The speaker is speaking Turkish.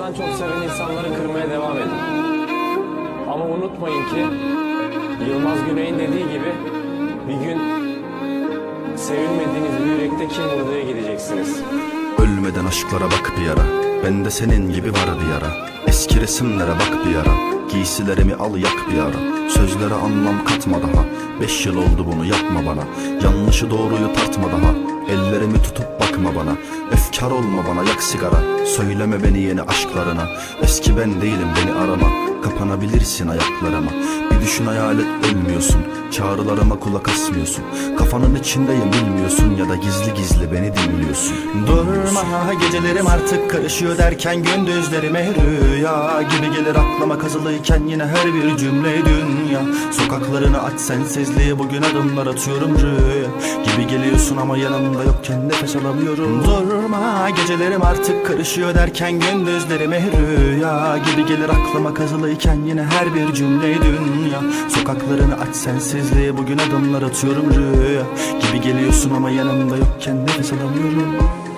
Kendinizden çok seven insanları kırmaya devam edin. Ama unutmayın ki Yılmaz Güney'in dediği gibi bir gün sevilmediğiniz bir yürekte kim vurduya gideceksiniz. Ölmeden aşklara bak bir ara Bende senin gibi var bir yara. Eski resimlere bak bir ara Giysilerimi al yak bir ara. Sözlere anlam katma daha Beş yıl oldu bunu yapma bana. Yanlışı doğruyu tartma daha. Ellerimi tutup bakma bana. Efkar olma bana yak sigara. Söyleme beni yeni aşklarına. Eski ben değilim beni arama. Kapanabilirsin ayaklarıma. Bir düşün hayal et ölmüyorsun. Çağrılarıma kulak asmıyorsun. Kafanın içindeyim bilmiyorsun Ya da gizli gizli beni dinliyorsun. Durma gecelerim artık karışıyor derken Gündüzlerime rüya gibi gelir aklıma. Kazılıyken Yine her bir cümle dünya. Sokaklarını aç sensizliğe bugün adımlar atıyorum rüya Gibi geliyorsun ama yanımda yokken nefes alamıyorum. Durma gecelerim artık karışıyor derken Gündüzlerime rüya. Gibi gelir aklıma kazılıyken Yine her bir cümle dünya. Sokaklarını aç sensizliğe bugün adımlar atıyorum rüya. Gibi geliyorsun ama yanımda yokken nefes alamıyorum